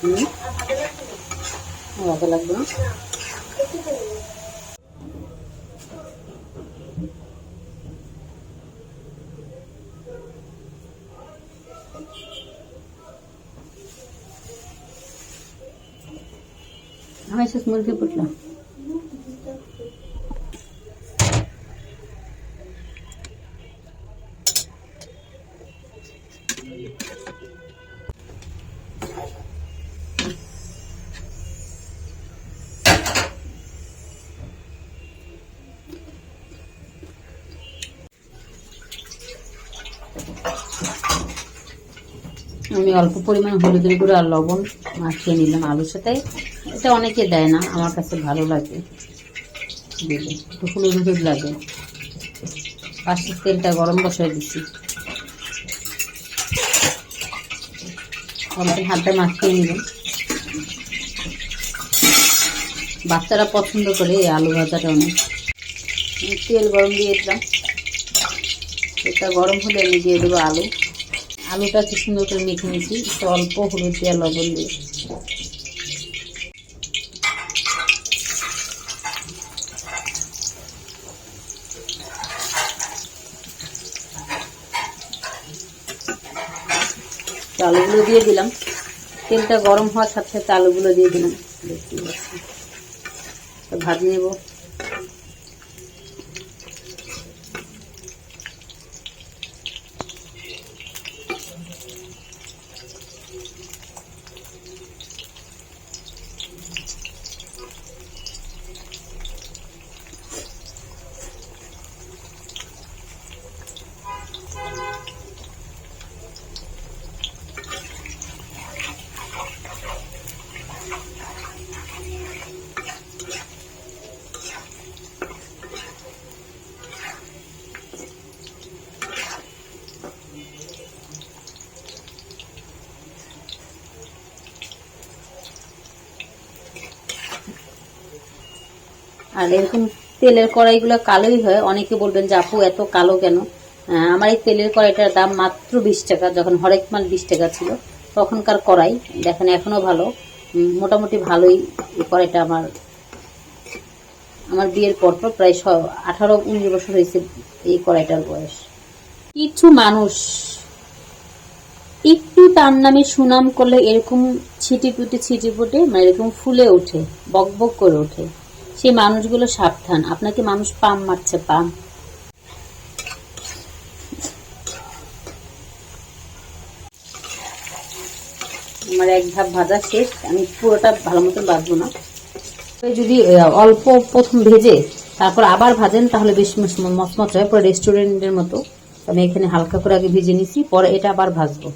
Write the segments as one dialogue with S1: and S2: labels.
S1: হুম ভালো লাগবে না আমি শেষ মুরগি আমি অল্প পরিমাণ হলুদের গুঁড়ো আর লবণ মাখিয়ে নিলাম আলুর সাথে। এটা অনেকে দেয় না, আমার কাছে ভালো লাগে। দিলে একটু হলুদ হলুদ লাগে। পাশের তেলটা গরম বসায় দিচ্ছি অল্প হাতে মাখিয়ে নিলাম। বাচ্চারা পছন্দ করে এই আলু ভাজাটা অনেক। তেল গরম দিয়ে দিলাম। এটা গরম হলে আমি দিয়ে দেবো আলু। আলুটা কি সুন্দর করে মেখে নিয়েছি। একটু অল্প হলুদ দিয়ে লবণ দিয়ে। আলুগুলো দিয়ে দিলাম। তেলটা গরম হওয়ার সাথে সাথে আলুগুলো দিয়ে দিলাম। ভাজি নেব। আর এরকম তেলের কড়াইগুলো কালোই হয়। অনেকে বলবেন যে, আপু, এত কালো কেন? আমার এই তেলের কড়াইটার দাম মাত্র বিশ টাকা, যখন হরেক মাল বিশ টাকা ছিল। তখনকার কড়াই, দেখেন এখনও ভালো। মোটামুটি ভালোই এই কড়াইটা আমার আমার বিয়ের পর পর প্রায় আঠারো, উনিশ বছর হয়েছে এই কড়াইটার বয়স। কিছু মানুষ একটু তার নামে সুনাম করলে এরকম ছিটিপুটি ছিটিপুটে মানে এরকম ফুলে ওঠে, বক বক করে ওঠে। সেই মানুষগুলো সাবধান আপনাকে মানুষ পাম মারছে পাম আমার এক ধাপ ভাজা শেষ আমি পুরোটা ভালো মতন ভাজবো না যদি অল্প প্রথম ভেজে তারপর আবার ভাজেন তাহলে বেশ মচ- মচমচ হয় পুরো রেস্টুরেন্টের মতো আমি এখানে হালকা করে আগে ভেজে নিছি পরে এটা আবার ভাজবো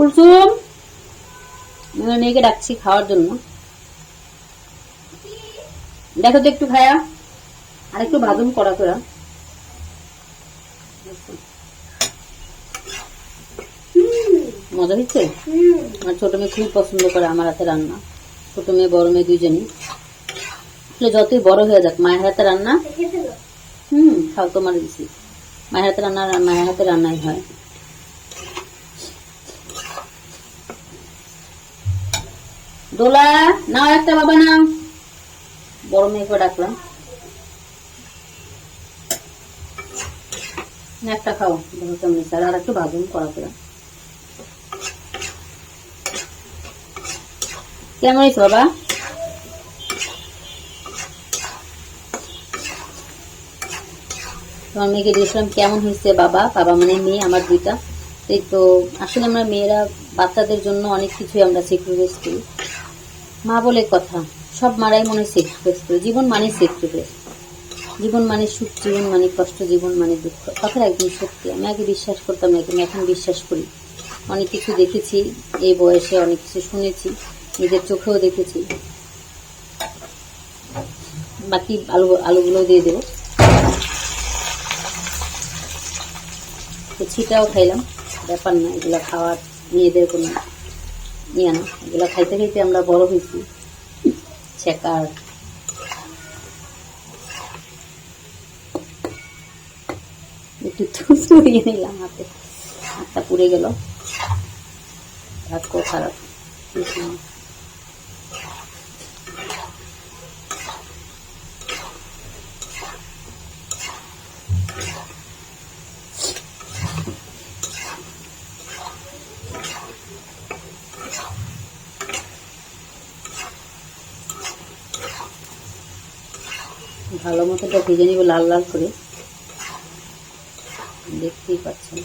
S1: কুলসুম মেয়েকে ডাকছি খাওয়ার জন্য। দেখো তো একটু ভাইয়া আর একটু ভাজুন করা করে মজা হচ্ছে আমার ছোট মেয়ে খুব পছন্দ করে আমার হাতে রান্না। ছোট মেয়ে বড় মেয়ে দুইজনই। আসলে যতই বড় হয়ে যাক মায়ের হাতে রান্না। হুম খাও তোমার দিছি মায়ের হাতে রান্না মায়ের হাতে রান্নাই হয়। দোলা, নাও একটা বাবা, নাও। বড় মেয়েকে ডাকলাম। একটা খাও। দেখো হয়েছে। আর একটু ভাজুন করা করে কেমন বাবা? তোমার মেয়েকে দিয়েছিলাম কেমন হয়েছে বাবা? বাবা মানে মেয়ে, আমার দুইটা। তো, আসলে আমরা মেয়েরা বাচ্চাদের জন্য অনেক কিছুই আমরা স্যাক্রিফাইস করি। মা বলে কথা, সব মারাই মনে হয় স্যাক্রিফাইস করে জীবন মানে স্যাক্রিফাইস জীবন মানে সুখ, জীবন মানে কষ্ট, জীবন মানে দুঃখ। কথাটা একদম সত্যি। আমি আগে বিশ্বাস করতাম না, কিন্তু এখন বিশ্বাস করি। অনেক কিছু দেখেছি, এই বয়সে অনেক কিছু শুনেছি, নিজের চোখেও দেখেছি। বাকি আলু আলুগুলো দিয়ে দেবো। তো ছিটাও খাইলাম, ব্যাপার না, এগুলো খাওয়ার মেয়েদের কোনো ইয়ে না, এগুলো খাইতে খাইতে আমরা বড় হয়েছি। ছেকার একটু তুলিয়ে নিলাম হাতে। হাতটা পুড়ে গেল। ভাগ্য খারাপ। ভালো মতো এটা ভেজে নিব লাল লাল করে। দেখতেই পাচ্ছেন।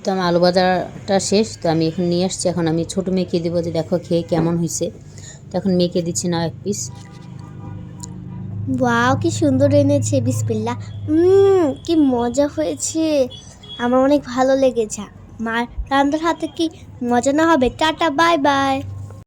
S1: তো আমার আলু ভাজাটা শেষ, তো আমি এখন নিয়ে আসছি। এখন আমি ছোটো মেয়েকে দেবো যে দেখো খেয়ে কেমন হয়েছে। তো এখন মেয়েকে দিচ্ছি না এক পিস
S2: ওয়াও, কি সুন্দর এনেছে বিসপিল্লা উম, কি মজা হয়েছে। আমার অনেক ভালো লেগেছে। মার রান্নার হাতে কি মজা না হবে? Tata, bye bye.